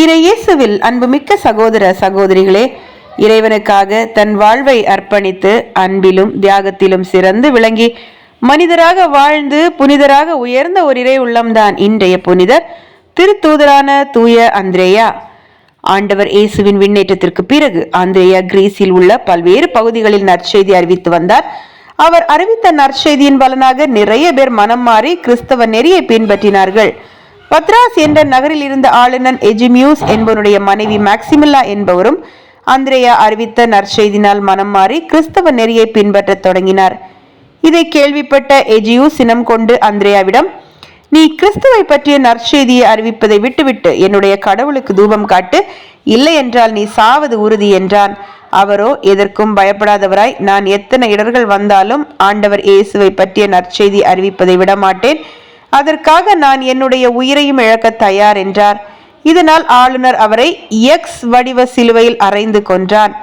இறையேசுவில் அன்புமிக்க சகோதர சகோதரிகளே இறைவனுக்காக தன் வாழ்வை அர்ப்பணித்து அன்பிலும் தியாகத்திலும் சிறந்து விளங்கி மனிதராக வாழ்ந்து புனிதராக உயர்ந்த ஒரு இறை உள்ளம்தான் இன்றைய புனிதர் திருத்தூதரான தூய அந்திரேயா. ஆண்டவர் இயேசுவின் விண்ணேற்றத்திற்கு பிறகு ஆந்திரேயா கிரீஸில் உள்ள பல்வேறு பகுதிகளில் நற்செய்தி அறிவித்து வந்தார். அவர் அறிவித்த நற்செய்தியின் பலனாக நிறைய பேர் மனம் மாறி கிறிஸ்தவ நெறியை பின்பற்றினார்கள். பத்ராஸ் என்ற நகரில் இருந்த ஆளுநர் எஜிமியூஸ் என்பவருடைய மனைவி மேக்சிமில்லா என்பவரும் அந்திரேயா அறிவித்த நற்செய்தினால் மனம் மாறி கிறிஸ்தவ நெறியை பின்பற்றத் தொடங்கினார். இதை கேள்விப்பட்ட எஜியூ சினம் கொண்டு அந்திரேயாவிடம் நீ கிறிஸ்துவை பற்றிய நற்செய்தியை அறிவிப்பதை விட்டுவிட்டு என்னுடைய கடவுளுக்கு தூபம் காட்டு இல்லை என்றால் நீ சாவது உறுதி என்றான். அவரோ எதற்கும் பயப்படாதவராய் நான் எத்தனை இடர்கள் வந்தாலும் ஆண்டவர் இயேசுவை பற்றிய நற்செய்தி அறிவிப்பதை விடமாட்டேன். அதற்காக நான் என்னுடைய உயிரையும் இழக்க தயார் என்றார். இதனால் ஆளுநர் அவரை எக்ஸ் வடிவ சிலுவையில் அறைந்து கொன்றான்.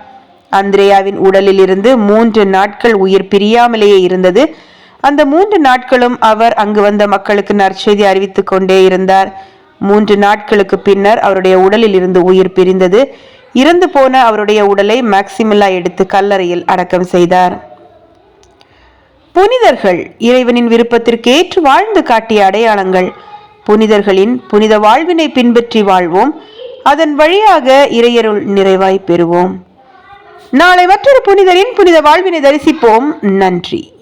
அந்திரேயாவின் உடலில் இருந்து மூன்று நாட்கள் உயிர் பிரியாமலேயே இருந்தது. அந்த மூன்று நாட்களும் அவர் அங்கு வந்த மக்களுக்கு நற்செய்தி அறிவித்துக் கொண்டே இருந்தார். மூன்று நாட்களுக்கு பின்னர் அவருடைய உடலில் இருந்து உயிர் பிரிந்தது. இறந்து போன அவருடைய உடலை மேக்சிமில்லா எடுத்து கல்லறையில் அடக்கம் செய்தார். புனிதர்கள் இறைவனின் விருப்பத்திற்கு ஏற்று வாழ்ந்து காட்டிய அடையாளங்கள். புனிதர்களின் புனித வாழ்வினை பின்பற்றி வாழ்வோம். அதன் வழியாக இறையருள் நிறைவாய் பெறுவோம். நாளை மற்றொரு புனிதரின் புனித வாழ்வினை தரிசிப்போம். நன்றி.